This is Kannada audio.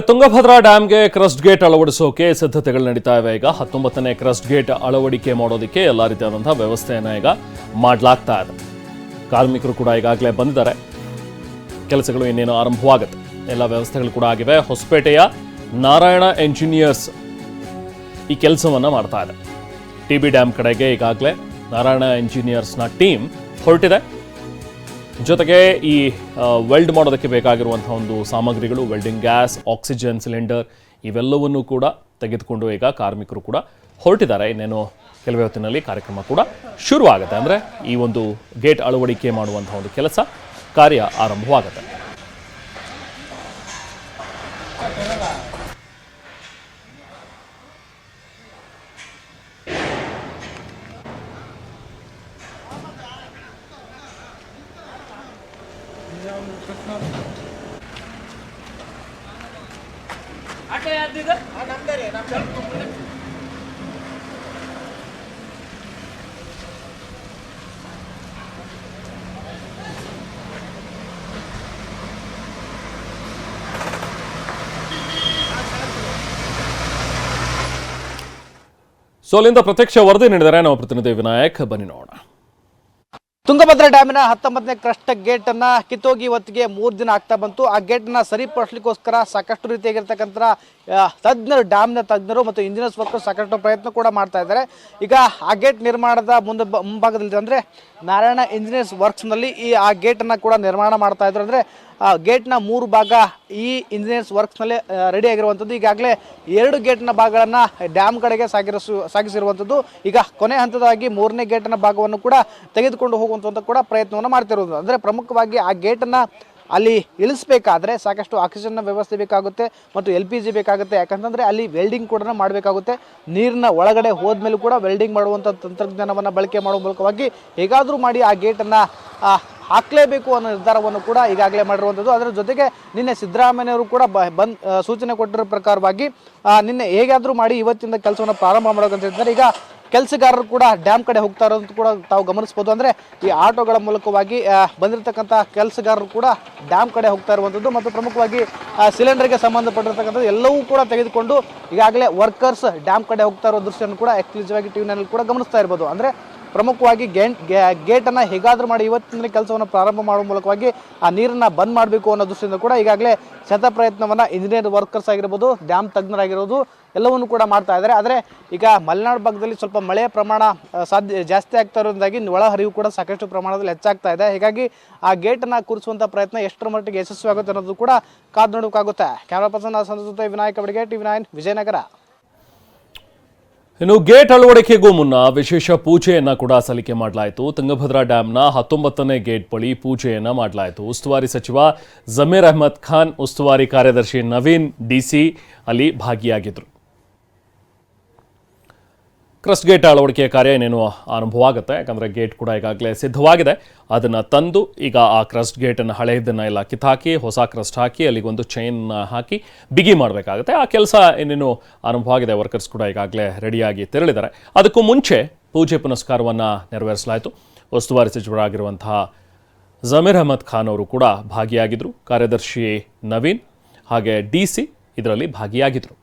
ತುಂಗಭದ್ರಾ ಡ್ಯಾಂಗೆ ಕ್ರಸ್ಟ್ ಗೇಟ್ ಅಳವಡಿಸೋಕೆ ಸಿದ್ಧತೆಗಳು ನಡೀತಾ ಇವೆ. ಈಗ ಹತ್ತೊಂಬತ್ತನೇ ಕ್ರಸ್ಟ್ ಗೇಟ್ ಅಳವಡಿಕೆ ಮಾಡೋದಕ್ಕೆ ಎಲ್ಲ ರೀತಿಯಾದಂತಹ ವ್ಯವಸ್ಥೆಯನ್ನು ಈಗ ಮಾಡಲಾಗ್ತಾ ಇದೆ. ಕಾರ್ಮಿಕರು ಕೂಡ ಈಗಾಗಲೇ ಬಂದಿದ್ದಾರೆ. ಕೆಲಸಗಳು ಇನ್ನೇನು ಆರಂಭವಾಗುತ್ತೆ. ಎಲ್ಲ ವ್ಯವಸ್ಥೆಗಳು ಕೂಡ ಆಗಿವೆ. ಹೊಸಪೇಟೆಯ ನಾರಾಯಣ ಎಂಜಿನಿಯರ್ಸ್ ಈ ಕೆಲಸವನ್ನು ಮಾಡ್ತಾ ಇದೆ. ಟಿ ಬಿ ಡ್ಯಾಮ್ ಕಡೆಗೆ ಈಗಾಗಲೇ ನಾರಾಯಣ ಎಂಜಿನಿಯರ್ಸ್ನ ಟೀಮ್ ಹೊರಟಿದೆ. ಜೊತೆಗೆ ಈ ವೆಲ್ಡ್ ಮಾಡೋದಕ್ಕೆ ಬೇಕಾಗಿರುವಂಥ ಒಂದು ಸಾಮಗ್ರಿಗಳು ವೆಲ್ಡಿಂಗ್ ಗ್ಯಾಸ್ ಆಕ್ಸಿಜನ್ ಸಿಲಿಂಡರ್ ಇವೆಲ್ಲವನ್ನು ಕೂಡ ತೆಗೆದುಕೊಂಡು ಈಗ ಕಾರ್ಮಿಕರು ಕೂಡ ಹೊರಟಿದ್ದಾರೆ. ಇನ್ನೇನು ಕೆಲವೇ ಹೊತ್ತಿನಲ್ಲಿ ಕಾರ್ಯಕ್ರಮ ಕೂಡ ಶುರುವಾಗುತ್ತೆ. ಅಂದರೆ ಈ ಒಂದು ಗೇಟ್ ಅಳವಡಿಕೆ ಮಾಡುವಂಥ ಒಂದು ಕೆಲಸ ಕಾರ್ಯ ಆರಂಭವಾಗುತ್ತೆ. ಸೊ ಅಲ್ಲಿಂದ ಪ್ರತ್ಯಕ್ಷ ವರದಿ ನೀಡಿದರೆ ನಮ್ಮ ಪ್ರತಿನಿಧಿ ವಿನಾಯಕ್ ಬನ್ನಿ ನೋಡೋಣ. ತುಂಗಭದ್ರಾ ಡ್ಯಾಮಿನ ಹತ್ತೊಂಬತ್ತನೇ ಕ್ರಸ್ಟ್ ಗೇಟ್ ಅನ್ನ ಕಿತ್ತೋಗಿ ಇವತ್ತಿಗೆ ಮೂರು ದಿನ ಆಗ್ತಾ ಬಂತು. ಆ ಗೇಟ್ನ ಸರಿಪಡಿಸ್ಲಿಕ್ಕೋಸ್ಕರ ಸಾಕಷ್ಟು ರೀತಿಯಾಗಿರ್ತಕ್ಕಂಥ ತಜ್ಞರು, ಡ್ಯಾಮ್ನ ತಜ್ಞರು ಮತ್ತು ಇಂಜಿನಿಯರ್ಸ್ ವರ್ಕರ್ ಸಾಕಷ್ಟು ಪ್ರಯತ್ನ ಕೂಡ ಮಾಡ್ತಾ ಇದ್ದಾರೆ. ಈಗ ಆ ಗೇಟ್ ನಿರ್ಮಾಣದ ಮುಂದೆ ಮುಂಭಾಗದಲ್ಲಿ ಅಂದ್ರೆ ನಾರಾಯಣ ಇಂಜಿನಿಯರ್ಸ್ ವರ್ಕ್ಸ್ನಲ್ಲಿ ಈ ಆ ಗೇಟ್ ಅನ್ನ ಕೂಡ ನಿರ್ಮಾಣ ಮಾಡ್ತಾ ಇದ್ರು. ಅಂದ್ರೆ ಗೇಟ್ನ ಮೂರು ಭಾಗ ಈ ಇಂಜಿನಿಯರ್ಸ್ ವರ್ಕ್ಸ್ನಲ್ಲಿ ರೆಡಿ ಆಗಿರುವಂಥದ್ದು. ಈಗಾಗಲೇ ಎರಡು ಗೇಟ್ನ ಭಾಗಗಳನ್ನು ಡ್ಯಾಮ್ ಕಡೆಗೆ ಸಾಗಿರಿಸು, ಸಾಗಿಸಿರುವಂಥದ್ದು. ಈಗ ಕೊನೆ ಹಂತದಾಗಿ ಮೂರನೇ ಗೇಟ್ನ ಭಾಗವನ್ನು ಕೂಡ ತೆಗೆದುಕೊಂಡು ಹೋಗುವಂಥದ್ದು ಕೂಡ ಪ್ರಯತ್ನವನ್ನು ಮಾಡ್ತಿರೋದು ಅಂದರೆ ಪ್ರಮುಖವಾಗಿ ಆ ಗೇಟನ್ನು ಅಲ್ಲಿ ಇಳಿಸ್ಬೇಕಾದ್ರೆ ಸಾಕಷ್ಟು ಆಕ್ಸಿಜನ್ನ ವ್ಯವಸ್ಥೆ ಬೇಕಾಗುತ್ತೆ ಮತ್ತು ಎಲ್ ಪಿ ಜಿ ಬೇಕಾಗುತ್ತೆ. ಯಾಕಂತಂದರೆ ಅಲ್ಲಿ ವೆಲ್ಡಿಂಗ್ ಕೂಡ ಮಾಡಬೇಕಾಗುತ್ತೆ. ನೀರಿನ ಒಳಗಡೆ ಹೋದ್ಮೇಲೂ ಕೂಡ ವೆಲ್ಡಿಂಗ್ ಮಾಡುವಂಥ ತಂತ್ರಜ್ಞಾನವನ್ನು ಬಳಕೆ ಮಾಡುವ ಮೂಲಕವಾಗಿ ಹೇಗಾದರೂ ಮಾಡಿ ಆ ಗೇಟನ್ನು ಹಾಕಲೇಬೇಕು ಅನ್ನೋ ನಿರ್ಧಾರವನ್ನು ಕೂಡ ಈಗಾಗಲೇ ಮಾಡಿರುವಂಥದ್ದು. ಅದರ ಜೊತೆಗೆ ನಿನ್ನೆ ಸಿದ್ದರಾಮಯ್ಯವರು ಕೂಡ ಬಂದ್ ಸೂಚನೆ ಕೊಟ್ಟಿರೋ ಪ್ರಕಾರವಾಗಿ ನಿನ್ನೆ ಹೇಗಾದರೂ ಮಾಡಿ ಇವತ್ತಿಂದ ಕೆಲಸವನ್ನು ಪ್ರಾರಂಭ ಮಾಡೋಕ್ಕಂತ ಹೇಳಿದ್ದಾರೆ ಈಗ ಕೆಲಸಗಾರರು ಕೂಡ ಡ್ಯಾಮ್ ಕಡೆ ಹೋಗ್ತಾ ಇರೋದು ಕೂಡ ತಾವು ಗಮನಿಸ್ಬೋದು. ಅಂದರೆ ಈ ಆಟೋಗಳ ಮೂಲಕವಾಗಿ ಬಂದಿರತಕ್ಕಂಥ ಕೆಲಸಗಾರರು ಕೂಡ ಡ್ಯಾಮ್ ಕಡೆ ಹೋಗ್ತಾ ಇರುವಂಥದ್ದು ಮತ್ತು ಪ್ರಮುಖವಾಗಿ ಸಿಲಿಂಡರ್ಗೆ ಸಂಬಂಧಪಟ್ಟಿರ್ತಕ್ಕಂಥದ್ದು ಎಲ್ಲವೂ ಕೂಡ ತೆಗೆದುಕೊಂಡು ಈಗಾಗಲೇ ವರ್ಕರ್ಸ್ ಡ್ಯಾಮ್ ಕಡೆ ಹೋಗ್ತಾ ಇರೋ ದೃಶ್ಯವನ್ನು ಕೂಡ ಎಕ್ಸ್ಕ್ಲೂಸಿವ್ ಆಗಿ ಟಿವಿನಲ್ಲಿ ಕೂಡ ಗಮನಿಸ್ತಾ ಇರ್ಬೋದು. ಅಂದರೆ ಪ್ರಮುಖವಾಗಿ ಗೇಟ್ ಗೇಟನ್ನು ಹೇಗಾದರೂ ಮಾಡಿ ಇವತ್ತಿನ ಕೆಲಸವನ್ನು ಪ್ರಾರಂಭ ಮಾಡುವ ಮೂಲಕವಾಗಿ ಆ ನೀರನ್ನು ಬಂದ್ ಮಾಡಬೇಕು ಅನ್ನೋ ದೃಷ್ಟಿಯಿಂದ ಕೂಡ ಈಗಾಗಲೇ ಶತ ಪ್ರಯತ್ನವನ್ನು ಇಂಜಿನಿಯರ್ ವರ್ಕರ್ಸ್ ಆಗಿರ್ಬೋದು ಡ್ಯಾಮ್ ತಜ್ಞರಾಗಿರ್ಬೋದು, ಎಲ್ಲವನ್ನು ಕೂಡ ಮಾಡ್ತಾ ಇದ್ದಾರೆ. ಆದರೆ ಈಗ ಮಲೆನಾಡು ಭಾಗದಲ್ಲಿ ಸ್ವಲ್ಪ ಮಳೆಯ ಪ್ರಮಾಣ ಸಾಧ್ಯ ಜಾಸ್ತಿ ಆಗ್ತಾ ಇರೋದ್ರಿಂದಾಗಿ ಒಳಹರಿವು ಕೂಡ ಸಾಕಷ್ಟು ಪ್ರಮಾಣದಲ್ಲಿ ಹೆಚ್ಚಾಗ್ತಾ ಇದೆ. ಹೀಗಾಗಿ ಆ ಗೇಟನ್ನು ಕೂರಿಸುವಂಥ ಪ್ರಯತ್ನ ಎಷ್ಟರ ಮಟ್ಟಿಗೆ ಯಶಸ್ವಿ ಆಗುತ್ತೆ ಅನ್ನೋದು ಕೂಡ ಕಾದು ನೋಡೋಕ್ಕಾಗುತ್ತೆ. ಕ್ಯಾಮ್ರಾ ಪರ್ಸನ್ ಸಂತ ಜೊತೆ ವಿನಾಯಕ ಬಡಿಗೆ ಟಿವಿ ವಿಜಯನಗರ. ಇನ್ನು ಗೇಟ್ ಅಳವಡಿಕೆಗೂ ಮುನ್ನ ವಿಶೇಷ ಪೂಜೆಯನ್ನ ಕೂಡ ಸಲ್ಲಿಕೆ ಮಾಡಲಾಯಿತು. ತುಂಗಭದ್ರಾ ಡ್ಯಾಂನ ಹತ್ತೊಂಬತ್ತನೇ ಗೇಟ್ ಬಳಿ ಪೂಜೆಯನ್ನ ಮಾಡಲಾಯಿತು. ಉಸ್ತುವಾರಿ ಸಚಿವ ಜಮೀರ್ ಅಹಮದ್ ಖಾನ್, ಉಸ್ತುವಾರಿ ಕಾರ್ಯದರ್ಶಿ ನವೀನ್ ಡಿಸಿ ಅಲ್ಲಿ ಭಾಗಿಯಾಗಿದ್ರು. ಕ್ರಸ್ಟ್ ಗೇಟ್ ಅಳವಡಿಕೆ ಕಾರ್ಯ ಏನೇನು ಆರಂಭವಾಗುತ್ತೆ? ಯಾಕಂದರೆ ಗೇಟ್ ಕೂಡ ಈಗಾಗಲೇ ಸಿದ್ಧವಾಗಿದೆ. ಅದನ್ನು ತಂದು ಈಗ ಆ ಕ್ರಸ್ಟ್ ಗೇಟನ್ನು ಹಳೆಯದನ್ನು ಎಲ್ಲ ಕಿತ್ತಾಕಿ, ಹೊಸ ಕ್ರಸ್ಟ್ ಹಾಕಿ ಅಲ್ಲಿಗೊಂದು ಚೈನ್ ಹಾಕಿ ಬಿಗಿ ಮಾಡಬೇಕಾಗುತ್ತೆ. ಆ ಕೆಲಸ ಏನೇನು ಆರಂಭವಾಗಿದೆ. ವರ್ಕರ್ಸ್ ಕೂಡ ಈಗಾಗಲೇ ರೆಡಿಯಾಗಿ ತೆರಳಿದ್ದಾರೆ. ಅದಕ್ಕೂ ಮುಂಚೆ ಪೂಜೆ ಪುನಸ್ಕಾರವನ್ನು ನೆರವೇರಿಸಲಾಯಿತು. ಉಸ್ತುವಾರಿ ಸಚಿವರಾಗಿರುವಂತಹ ಜಮೀರ್ ಅಹಮದ್ ಖಾನ್ ಅವರು ಕೂಡ ಭಾಗಿಯಾಗಿದ್ದರು ಕಾರ್ಯದರ್ಶಿ ನವೀನ್ ಹಾಗೆ ಡಿ ಸಿ ಇದರಲ್ಲಿ ಭಾಗಿಯಾಗಿದ್ದರು